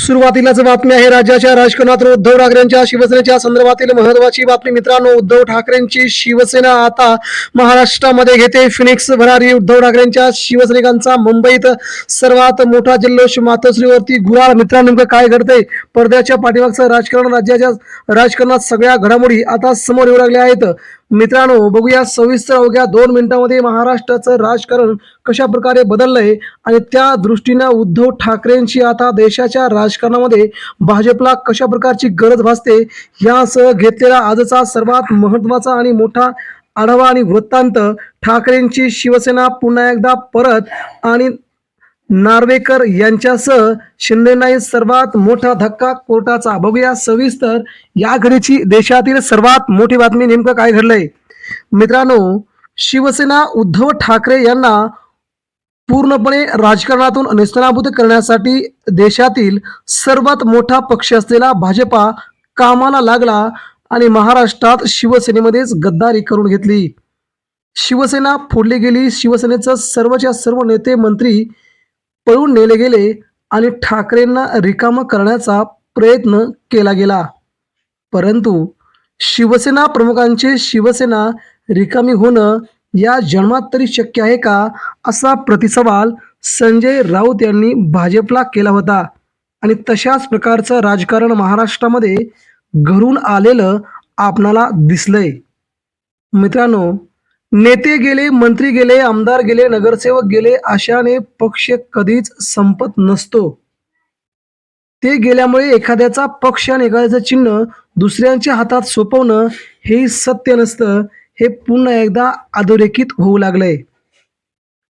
सुरुवातीलाच बातमी आहे राज्याच्या राजकारणात उद्धव ठाकरेंच्या शिवसेनेच्या संदर्भातील महत्वाची बातमी. मित्रांनो उद्धव ठाकरेंची शिवसेना आता महाराष्ट्रामध्ये घेते. फिनिक्स भरारी उद्धव ठाकरेंच्या शिवसैनिकांचा मुंबईत सर्वात मोठा जल्लोष मातोश्रीवरती गुराळ. मित्रांनो नेमकं काय घडतंय? पडद्याच्या पाठीमागचं राजकारण राज्याच्या राजकारणात सगळ्या घडामोडी आता समोर येऊ लागल्या आहेत. मित्रांनो बघूया सविस्तर अवघ्या दोन मिनिटांमध्ये महाराष्ट्राचं राजकारण कशा प्रकारे बदललंय आणि त्या दृष्टीनं उद्धव ठाकरेंची आता देशाच्या राजकारणामध्ये भाजपला कशा प्रकारची गरज भासते यासह घेतलेला आजचा सर्वात महत्त्वाचा आणि मोठा आढावा आणि वृत्तांत ठाकरेंची शिवसेना पुन्हा एकदा परत आणि नार्वेकर यांच्यासह शिंदेनाही सर्वात मोठा धक्का कोर्टाचा. बघूया सविस्तर या घडीची देशातील सर्वात मोठी बातमी नेमकं काय घडलंय. मित्रांनो शिवसेना उद्धव ठाकरे यांना पूर्णपणे राजकारणातून निस्तनाभूत करण्यासाठी देशातील सर्वात मोठा पक्ष असलेला भाजपा कामाला लागला आणि महाराष्ट्रात शिवसेनेमध्येच गद्दारी करून घेतली. शिवसेना फोडली गेली. शिवसेनेचं सर्वच्या सर्व नेते मंत्री पळून नेले गेले आणि ठाकरेंना रिकामं करण्याचा प्रयत्न केला गेला. परंतु शिवसेना प्रमुखांचे शिवसेना रिकामी होणं या जन्मात तरी शक्य आहे का असा प्रतिसवाल संजय राऊत यांनी भाजपला केला होता. आणि तशाच प्रकारचं राजकारण महाराष्ट्रामध्ये घरून आलेलं आपणाला दिसलंय. मित्रांनो नेते गेले मंत्री गेले आमदार गेले नगरसेवक गेले अशाने पक्ष कधीच संपत नसतो. ते गेल्यामुळे एखाद्याचा पक्ष आणि एखाद्याचं चिन्ह दुसऱ्यांच्या हातात सोपवणं हे सत्य नसतं हे पुन्हा एकदा अधोरेखित होऊ लागलंय.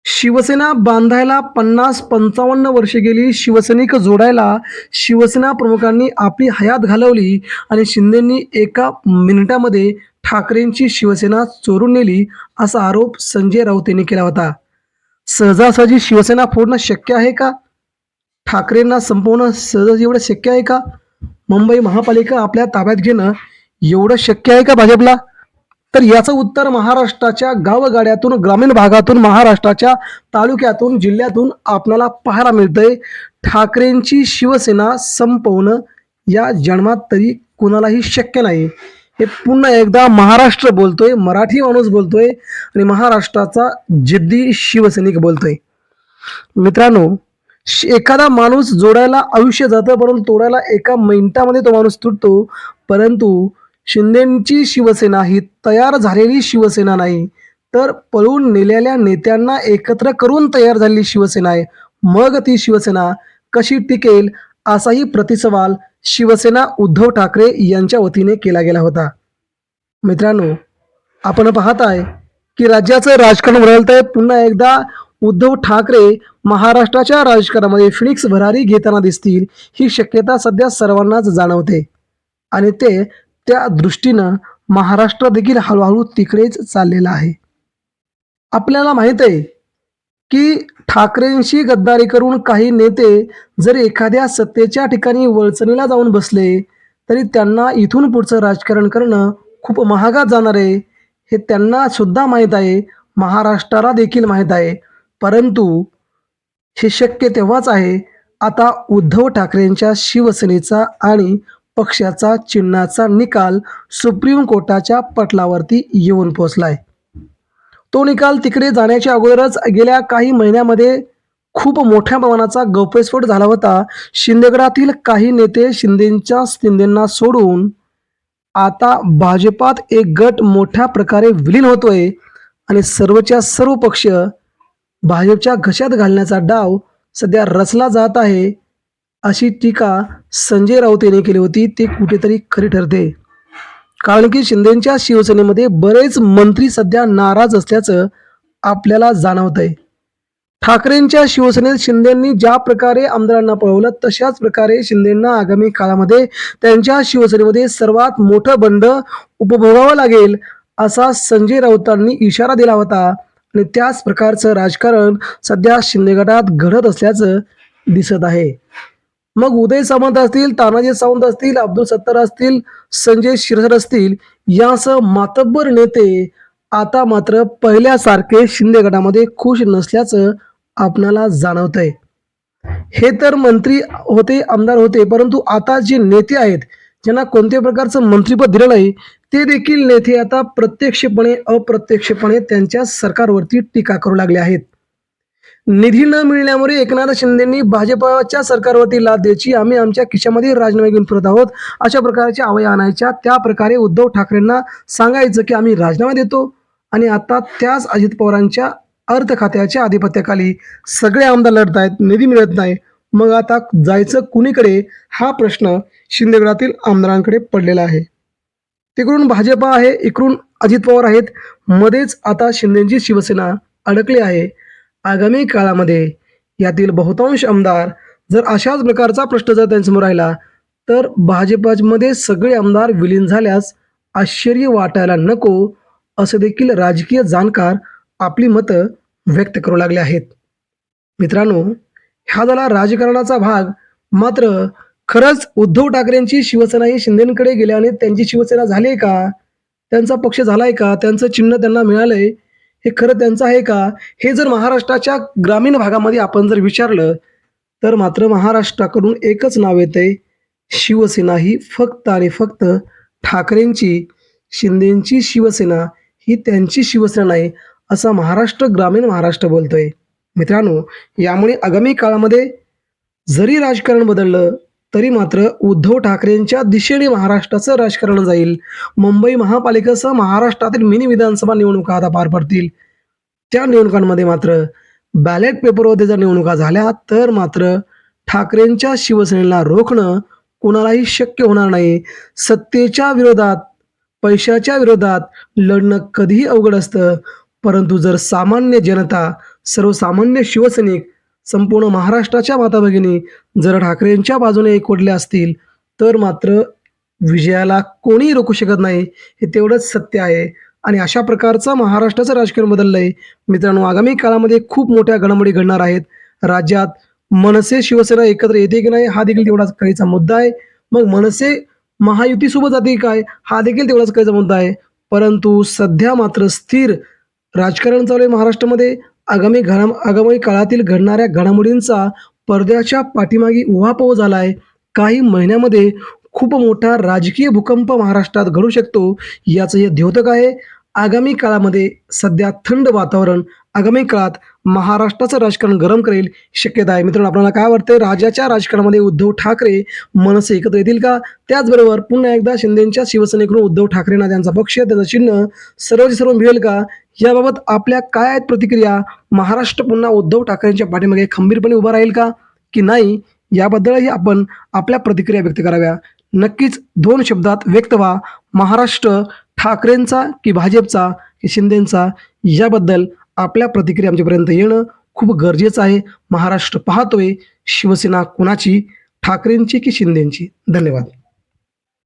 शिवसेना बांधायला पन्नास पंचावन्न वर्षे गेली शिवसैनिक जोडायला शिवसेना प्रमुखांनी आपली हयात घालवली आणि शिंदेंनी एका मिनिटामध्ये ठाकरेंची शिवसेना चोरून नेली असा आरोप संजय राऊत यांनी केला होता. सहजासहजी शिवसेना फोडणं शक्य आहे का? ठाकरेंना संपवणं सहज एवढं शक्य आहे का? मुंबई महापालिका आपल्या ताब्यात घेणं एवढं शक्य आहे का भाजपला? तर याचं उत्तर महाराष्ट्राच्या गावगाड्यातून ग्रामीण भागातून महाराष्ट्राच्या तालुक्यातून जिल्ह्यातून आपल्याला पाहायला मिळतंय. ठाकरेंची शिवसेना संपवणं या जन्मात तरी कुणालाही शक्य नाही. हे पुन्हा एकदा महाराष्ट्र बोलतोय मराठी माणूस बोलतोय आणि महाराष्ट्राचा जिद्दी शिवसैनिक बोलतोय. मित्रांनो एखादा माणूस जोडायला आयुष्य जातं परंतु तोडायला एका मिनिटामध्ये तो माणूस तुटतो. परंतु शिंदेची शिवसेना ही तयार झालेली शिवसेना नाही तर पळून नेलेल्या नेत्यांना एकत्र करून तयार झालेली शिवसेना आहे. मग ती शिवसेना कशी टिकेल असाही प्रतिसवाल शिवसेना उद्धव ठाकरे यांच्या वतीने केला गेला होता. मित्रांनो आपण पाहताय की राज्याचं राजकारण बदलतंय पुन्हा एकदा उद्धव ठाकरे महाराष्ट्राच्या राजकारणामध्ये फिनिक्स भरारी घेताना दिसतील ही शक्यता सध्या सर्वांनाच जाणवते. आणि ते त्या दृष्टीनं महाराष्ट्र देखील हळूहळू तिकडेच चाललेला आहे. आपल्याला माहीत आहे की ठाकरेंशी गद्दारी करून काही नेते जर एखाद्या सत्तेच्या ठिकाणी वळचणीला जाऊन बसले तरी त्यांना इथून पुढचं राजकारण करणं खूप महागात जाणार आहे. हे त्यांना सुद्धा माहीत आहे. महाराष्ट्राला देखील माहीत आहे. परंतु हे शक्य तेव्हाच आहे. आता उद्धव ठाकरेंच्या शिवसेनेचा आणि पक्षाचा चिन्हाचा निकाल सुप्रीम कोर्टाच्या पटलावरती येऊन पोचलाय तो निकाल तिकडे जाण्याच्या अगोदरच गेल्या काही महिन्यामध्ये खूप मोठ्या प्रमाणाचा गौप्यस्फोट झाला होता. शिंदेगडातील काही नेते शिंदेच्या शिंदेंना सोडून आता भाजपात एक गट मोठ्या प्रकारे विलीन होतोय आणि सर्वच्या सर्व पक्ष भाजपच्या घशात घालण्याचा डाव सध्या रचला जात आहे अशी टीका संजय राऊत यांनी केली होती. ती कुठेतरी खरी ठरते. कारण की शिंदेच्या शिवसेनेमध्ये बरेच मंत्री सध्या नाराज असल्याचं आपल्याला जाणवत आहे ठाकरेंच्या शिवसेनेत शिंदेंनी ज्या प्रकारे आमदारांना पळवलं तशाच प्रकारे शिंदेंना आगामी काळामध्ये त्यांच्या शिवसेनेमध्ये सर्वात मोठं बंड उपभोगावं लागेल असा संजय राऊतांनी इशारा दिला होता. आणि त्याच प्रकारचं राजकारण सध्या शिंदे गटात घडत असल्याचं दिसत आहे. मग उदय सामंत असतील तानाजी सावंत असतील अब्दुल सत्तार असतील संजय शिरसर असतील यासह मातब्बर नेते आता मात्र पहिल्यासारखे शिंदे गटामध्ये खुश नसल्याचं आपणाला जाणवत आहे हे तर मंत्री होते आमदार होते परंतु आता जे नेते आहेत ज्यांना कोणत्या प्रकारचं मंत्रीपद दिलेलं आहे ते देखील नेते आता प्रत्यक्षपणे अप्रत्यक्षपणे त्यांच्या सरकारवरती टीका करू लागले आहेत. निधी न मिळण्यामुळे एकनाथ शिंदेंनी भाजपच्या सरकारवरती लाद द्यायची. आम्ही आमच्या खिशामध्ये राजीनामे घेऊन फिरत आहोत. अशा प्रकारच्या आवय आणायच्या. त्या प्रकारे उद्धव ठाकरेंना सांगायचं की आम्ही राजीनामा देतो. आणि आता त्याच अजित पवारांच्या अर्थ खात्याच्या आधिपत्याखाली सगळे आमदार लढत आहेत निधी मिळत नाही. मग आता जायचं कुणीकडे? हा प्रश्न शिंदेगडातील आमदारांकडे पडलेला आहे. तिकडून भाजपा आहे इकडून अजित पवार आहेत. मध्येच आता शिंदेची शिवसेना अडकली आहे. आगामी काळामध्ये यातील बहुतांश आमदार जर अशाच प्रकारचा प्रश्न जर त्यांच्यासमोर राहिला तर भाजपमध्ये सगळे आमदार विलीन झाल्यास आश्चर्य वाटायला नको असं देखील राजकीय जाणकार आपली मतं व्यक्त करू लागले आहेत. मित्रांनो हा झाला राजकारणाचा भाग. मात्र खरंच उद्धव ठाकरेंची शिवसेना ही शिंदेकडे गेल्याने त्यांची शिवसेना झाली आहे का? त्यांचा पक्ष झालाय का? त्यांचं चिन्ह त्यांना मिळालंय? हे खरं त्यांचं आहे का? हे जर महाराष्ट्राच्या ग्रामीण भागामध्ये आपण जर विचारलं तर मात्र महाराष्ट्राकडून एकच नाव येते शिवसेना. ही फक्त आणि फक्त ठाकरेंची शिंदेची शिवसेना ही त्यांची शिवसेना नाही असं महाराष्ट्र ग्रामीण महाराष्ट्र बोलतोय. मित्रांनो यामुळे आगामी काळामध्ये जरी राजकारण बदललं तरी मात्र उद्धव ठाकरेंच्या दिशेने महाराष्ट्राचं राजकारण जाईल. मुंबई महापालिकेसह महाराष्ट्रातील मिनी विधानसभा निवडणुका आता पार पडतील. त्या निवडणुकांमध्ये मात्र बॅलेट पेपरमध्ये जर निवडणुका झाल्या तर मात्र ठाकरेंच्या शिवसेनेला रोखणं कोणालाही शक्य होणार नाही. सत्तेच्या विरोधात पैशाच्या विरोधात लढणं कधीही अवघड असतं. परंतु जर सामान्य जनता सर्वसामान्य शिवसैनिक संपूर्ण महाराष्ट्राच्या माता भगिनी जर ठाकरेंच्या बाजूने एकवटल्या असतील तर मात्र विजयाला कोणीही रोखू शकत नाही हे तेवढंच सत्य आहे. आणि अशा प्रकारचं महाराष्ट्राचं राजकारण बदललं आहे मित्रांनो आगामी काळामध्ये खूप मोठ्या घडामोडी घडणार आहेत. राज्यात मनसे शिवसेना एकत्र येते की नाही हा देखील तेवढाच कळीचा मुद्दा आहे. मग मनसे महायुतीसोबत जाते काय हा देखील तेवढाच कळीचा मुद्दा आहे. परंतु सध्या मात्र स्थिर राजकारण चालू आहे महाराष्ट्रामध्ये. आगामी घडाम आगामी काळातील घडणाऱ्या घडामोडींचा पडद्याच्या पाठीमागे उहापोह झाला आहे काही महिन्यामध्ये खूप मोठा राजकीय भूकंप महाराष्ट्रात घडू शकतो याचं हे द्योतक आहे. आगामी काळामध्ये सध्या थंड वातावरण आगामी काळात महाराष्ट्राचं राजकारण गरम करेल शक्यता आहे. मित्रांनो आपल्याला काय वाटतं राज्याच्या राजकारणामध्ये उद्धव ठाकरे मनसे एकत्र येतील का? त्याचबरोबर पुन्हा एकदा शिंदेच्या शिवसेनेकडून उद्धव ठाकरेंना त्यांचा पक्ष त्यांचं चिन्ह सर्वचे सर्व मिळेल का? याबाबत आपल्या काय आहेत प्रतिक्रिया? महाराष्ट्र पुन्हा उद्धव ठाकरेंच्या पाठीमागे खंबीरपणे उभा राहील का? की नाही? याबद्दलही आपण आपल्या प्रतिक्रिया व्यक्त कराव्या. नक्कीच दोन शब्दात व्यक्त व्हा. महाराष्ट्र ठाकरेंचा की भाजपचा की शिंदेंचा? याबद्दल आपल्या प्रतिक्रिया आमच्यापर्यंत येणं खूप गरजेचं आहे. महाराष्ट्र पाहतोय. शिवसेना कुणाची? ठाकरेंची की शिंदेंची? धन्यवाद.